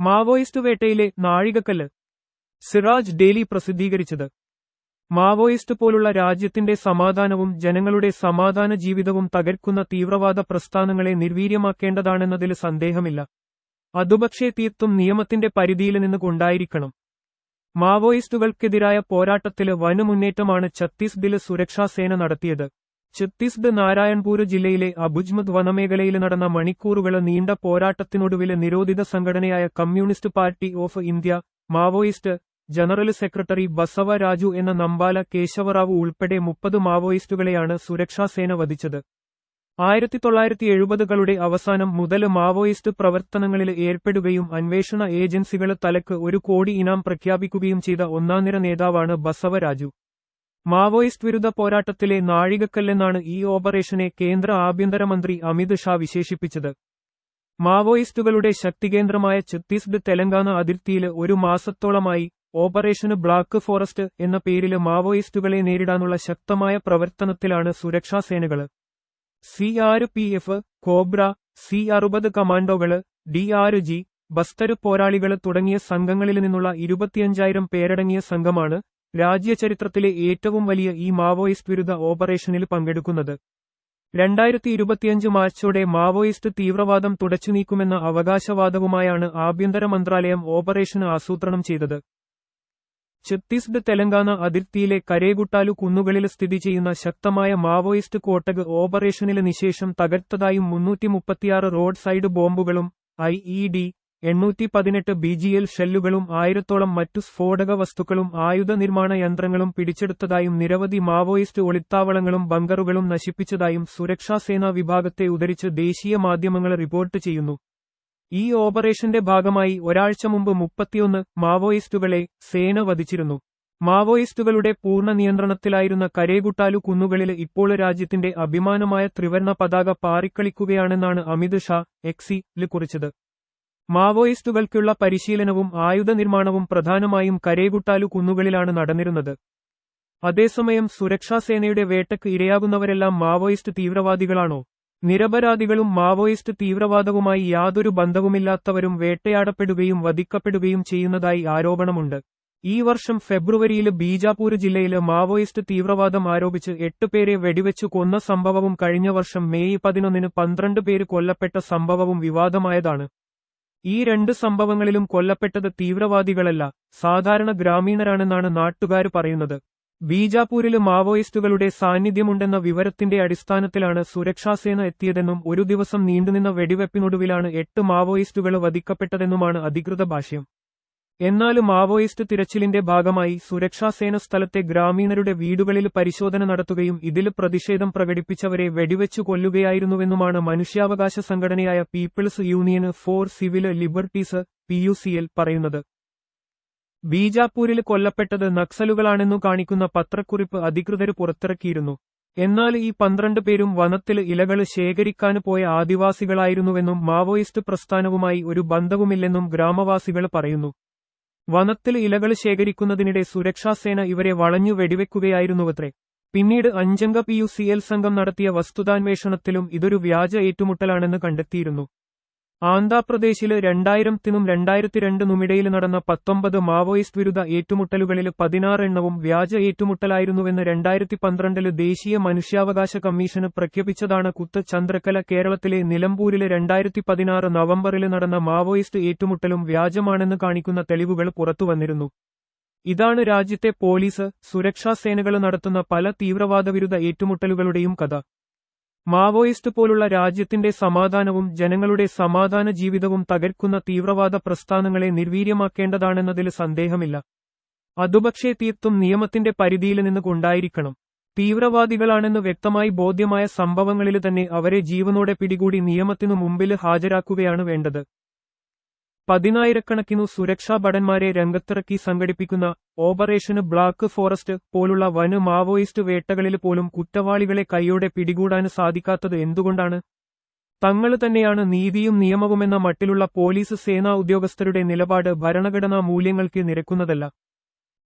Maoist വേട്ടയിലെ നാഴികക്കല്ല്. Siraj daily പ്രസിദ്ധീകരിച്ചത്. മാവോയിസ്റ്റ് പോലുള്ള രാജ്യത്തിന്റെ സമാധാനവും ജനങ്ങളുടെ സമാധാന ജീവിതവും തകർക്കുന്ന തീവ്രവാദ പ്രസ്ഥാനങ്ങളെ നിർവീര്യമാക്കേണ്ടതാണെന്നതിൽ സന്ദേഹമില്ല. അതുപക്ഷേ തീർത്തും നിയമത്തിന്റെ പരിധിയിൽ നിന്നുകൊണ്ടായിരിക്കണം. മാവോയിസ്റ്റുകൾക്കെതിരായ പോരാട്ടത്തിൽ വനുമുന്നേറ്റമാണ് ഛത്തീസ്ഗഡിൽ സുരക്ഷാസേന നടത്തിയത്. ഛത്തീസ്ഗഡ് നാരായൺപൂർ ജില്ലയിലെ അബുജ്മദ് വനമേഖലയിൽ നടന്ന മണിക്കൂറുകൾ നീണ്ട പോരാട്ടത്തിനൊടുവിലെ നിരോധിത സംഘടനയായ Communist Party of India Maoist general secretary Basava Raju എന്ന നമ്പാല കേശവറാവു ഉൾപ്പെടെ മുപ്പത് മാവോയിസ്റ്റുകളെയാണ് സുരക്ഷാസേന വധിച്ചത്. ആയിരത്തി തൊള്ളായിരത്തി എഴുപതുകളുടെ അവസാനം മുതൽ മാവോയിസ്റ്റ് പ്രവർത്തനങ്ങളിൽ ഏർപ്പെടുകയും അന്വേഷണ ഏജൻസികൾ തലക്ക് ഒരു കോടി ഇനാം പ്രഖ്യാപിക്കുകയും ചെയ്ത ഒന്നാം നിര നേതാവാണ് ബസവരാജു മാവോയിസ്റ്റ് വിരുദ്ധ പോരാട്ടത്തിലെ നാഴികക്കല്ലെന്നാണ് ഈ ഓപ്പറേഷനെ കേന്ദ്ര ആഭ്യന്തരമന്ത്രി അമിത് ഷാ വിശേഷിപ്പിച്ചത്. മാവോയിസ്റ്റുകളുടെ ശക്തികേന്ദ്രമായ ഛത്തീസ്ഗഡ് തെലങ്കാന അതിർത്തിയിൽ ഒരു മാസത്തോളമായി ഓപ്പറേഷന് ബ്ലാക്ക് ഫോറസ്റ്റ് എന്ന പേരിൽ മാവോയിസ്റ്റുകളെ നേരിടാനുള്ള ശക്തമായ പ്രവർത്തനത്തിലാണ് സുരക്ഷാസേനകൾ C R P F cobra C അറുപത് കമാൻഡോകൾ ഡി ആർ ജി ബസ്തര് പോരാളികൾ തുടങ്ങിയ സംഘങ്ങളിൽ നിന്നുള്ള ഇരുപത്തിയഞ്ചായിരം പേരടങ്ങിയ സംഘമാണ് രാജ്യചരിത്രത്തിലെ ഏറ്റവും വലിയ ഈ മാവോയിസ്റ്റ് വിരുദ്ധ ഓപ്പറേഷനിൽ പങ്കെടുക്കുന്നത്. രണ്ടായിരത്തി ഇരുപത്തിയഞ്ച് മാർച്ചോടെ മാവോയിസ്റ്റ് തീവ്രവാദം തുടച്ചുനീക്കുമെന്ന അവകാശവാദവുമായാണ് ആഭ്യന്തര മന്ത്രാലയം ഓപ്പറേഷൻ ആസൂത്രണം ചെയ്തത്. ഛത്തീസ്ഗഡ് തെലങ്കാന അതിർത്തിയിലെ കരേഗുട്ടാലു കുന്നുകളിൽ സ്ഥിതി ചെയ്യുന്ന ശക്തമായ മാവോയിസ്റ്റ് കോട്ടക് ഓപ്പറേഷനിലെ നിശേഷം തകർത്തതായും മുന്നൂറ്റി റോഡ് സൈഡ് ബോംബുകളും ഐ എണ്ണൂറ്റി പതിനെട്ട് ബി ജി എൽ ഷെല്ലുകളും ആയിരത്തോളം മറ്റു സ്ഫോടക വസ്തുക്കളും ആയുധ നിർമ്മാണ യന്ത്രങ്ങളും പിടിച്ചെടുത്തതായും നിരവധി മാവോയിസ്റ്റ് ഒളിത്താവളങ്ങളും ബങ്കറുകളും നശിപ്പിച്ചതായും സുരക്ഷാസേനാ വിഭാഗത്തെ ഉദ്ധരിച്ച് ദേശീയ മാധ്യമങ്ങൾ റിപ്പോർട്ട് ചെയ്യുന്നു. ഈ ഓപ്പറേഷന്റെ ഭാഗമായി ഒരാഴ്ച മുമ്പ് മുപ്പത്തിയൊന്ന് മാവോയിസ്റ്റുകളെ സേന വധിച്ചിരുന്നു. മാവോയിസ്റ്റുകളുടെ പൂർണ നിയന്ത്രണത്തിലായിരുന്ന കരേഗുട്ടാലു കുന്നുകളിൽ ഇപ്പോൾ രാജ്യത്തിന്റെ അഭിമാനമായ ത്രിവർണ പതാക പാറിക്കളിക്കുകയാണെന്നാണ് അമിത് ഷാ എക്സിൽ കുറിച്ചത്. മാവോയിസ്റ്റുകൾക്കുള്ള പരിശീലനവും ആയുധ നിർമ്മാണവും പ്രധാനമായും കരേഗുട്ടാലു കുന്നുകളിലാണ് നടന്നിരുന്നത്. അതേസമയം സുരക്ഷാസേനയുടെ വേട്ടയ്ക്ക് ഇരയാകുന്നവരെല്ലാം മാവോയിസ്റ്റ് തീവ്രവാദികളാണോ? നിരപരാധികളും മാവോയിസ്റ്റ് തീവ്രവാദവുമായി യാതൊരു ബന്ധവുമില്ലാത്തവരും വേട്ടയാടപ്പെടുകയും വധിക്കപ്പെടുകയും ചെയ്യുന്നതായി ആരോപണമുണ്ട്. ഈ വർഷം ഫെബ്രുവരിയിൽ ബീജാപൂർ ജില്ലയിൽ മാവോയിസ്റ്റ് തീവ്രവാദം ആരോപിച്ച് എട്ടുപേരെ വെടിവെച്ചു കൊന്ന സംഭവവും കഴിഞ്ഞ വർഷം മെയ് പതിനൊന്നിന് പന്ത്രണ്ട് പേര് കൊല്ലപ്പെട്ട സംഭവവും വിവാദമായതാണ്. ഈ രണ്ട് സംഭവങ്ങളിലും കൊല്ലപ്പെട്ടത് തീവ്രവാദികളല്ല സാധാരണ ഗ്രാമീണരാണെന്നാണ് നാട്ടുകാർ പറയുന്നത്. ബീജാപൂരിൽ മാവോയിസ്റ്റുകളുടെ സാന്നിധ്യമുണ്ടെന്ന വിവരത്തിന്റെ അടിസ്ഥാനത്തിലാണ് സുരക്ഷാസേന എത്തിയതെന്നും ഒരു ദിവസം നീണ്ടുനിന്ന വെടിവെപ്പിനൊടുവിലാണ് എട്ട് മാവോയിസ്റ്റുകൾ വധിക്കപ്പെട്ടതെന്നുമാണ് അധികൃത ഭാഷ്യം. എന്നാൽ മാവോയിസ്റ്റ് തിരച്ചിലിന്റെ ഭാഗമായി സുരക്ഷാസേന സ്ഥലത്തെ ഗ്രാമീണരുടെ വീടുകളിൽ പരിശോധന നടത്തുകയും ഇതിൽ പ്രതിഷേധം പ്രകടിപ്പിച്ചവരെ വെടിവെച്ചു കൊല്ലുകയായിരുന്നുവെന്നുമാണ് മനുഷ്യാവകാശ സംഘടനയായ People's Union for Civil Liberties PUCL പറയുന്നത്. ബീജാപൂരിൽ കൊല്ലപ്പെട്ടത് നക്സലുകളാണെന്നു കാണിക്കുന്ന പത്രക്കുറിപ്പ് അധികൃതർ പുറത്തിറക്കിയിരുന്നു. എന്നാൽ ഈ പന്ത്രണ്ട് പേരും വനത്തിൽ ഇലകൾ ശേഖരിക്കാൻ പോയ ആദിവാസികളായിരുന്നുവെന്നും മാവോയിസ്റ്റ് പ്രസ്ഥാനവുമായി ഒരു ബന്ധവുമില്ലെന്നും ഗ്രാമവാസികൾ പറയുന്നു. വനത്തിൽ ഇലകൾ ശേഖരിക്കുന്നതിനിടെ സുരക്ഷാസേന ഇവരെ വളഞ്ഞു വെടിവെക്കുകയായിരുന്നുവത്രേ. പിന്നീട് അഞ്ചംഗ പി യു സി എൽ സംഘം നടത്തിയ വസ്തുതാന്വേഷണത്തിലും ഇതൊരു വ്യാജ ഏറ്റുമുട്ടലാണെന്ന് കണ്ടെത്തിയിരുന്നു. ആന്ധ്രാപ്രദേശിൽ രണ്ടായിരത്തിനും രണ്ടായിരത്തി രണ്ടിനുമിടയിൽ നടന്ന പത്തൊമ്പത് മാവോയിസ്റ്റ് വിരുദ്ധ ഏറ്റുമുട്ടലുകളിൽ പതിനാറെണ്ണവും വ്യാജ ഏറ്റുമുട്ടലായിരുന്നുവെന്ന് രണ്ടായിരത്തി പന്ത്രണ്ടിൽ ദേശീയ മനുഷ്യാവകാശ കമ്മീഷന് പ്രഖ്യാപിച്ചതാണ് കുത്ത് ചന്ദ്രക്കല കേരളത്തിലെ നിലമ്പൂരിൽ രണ്ടായിരത്തി പതിനാറ് നവംബറിൽ നടന്ന മാവോയിസ്റ്റ് ഏറ്റുമുട്ടലും വ്യാജമാണെന്ന് കാണിക്കുന്ന തെളിവുകൾ പുറത്തുവന്നിരുന്നു. ഇതാണ് രാജ്യത്തെ പോലീസ് സുരക്ഷാസേനകൾ നടത്തുന്ന പല തീവ്രവാദവിരുദ്ധ ഏറ്റുമുട്ടലുകളുടെയും കഥ. മാവോയിസ്റ്റ് പോലുള്ള രാജ്യത്തിന്റെ സമാധാനവും ജനങ്ങളുടെ സമാധാന ജീവിതവും തകർക്കുന്ന തീവ്രവാദ പ്രസ്ഥാനങ്ങളെ നിർവീര്യമാക്കേണ്ടതാണെന്നതിൽ സന്ദേഹമില്ല. അതുപക്ഷേ തീർത്തും നിയമത്തിന്റെ പരിധിയിൽ നിന്ന് കൊണ്ടായിരിക്കണം തീവ്രവാദികളാണെന്ന് വ്യക്തമായി ബോധ്യമായ സംഭവങ്ങളിൽ തന്നെ അവരെ ജീവനോടെ പിടികൂടി നിയമത്തിനു മുമ്പിൽ ഹാജരാക്കുകയാണ് വേണ്ടത്. പതിനായിരക്കണക്കിനു സുരക്ഷാ ഭടന്മാരെ രംഗത്തിറക്കി സംഘടിപ്പിക്കുന്ന ഓപ്പറേഷന് ബ്ലാക്ക് ഫോറസ്റ്റ് പോലുള്ള വന് മാവോയിസ്റ്റ് വേട്ടകളിൽ പോലും കുറ്റവാളികളെ കൈയോടെ പിടികൂടാൻ സാധിക്കാത്തത് എന്തുകൊണ്ടാണ്? തങ്ങൾ തന്നെയാണ് നീതിയും നിയമവുമെന്ന മട്ടിലുള്ള പോലീസ് സേനാ ഉദ്യോഗസ്ഥരുടെ നിലപാട് ഭരണഘടനാ മൂല്യങ്ങൾക്ക് നിരക്കുന്നതല്ല.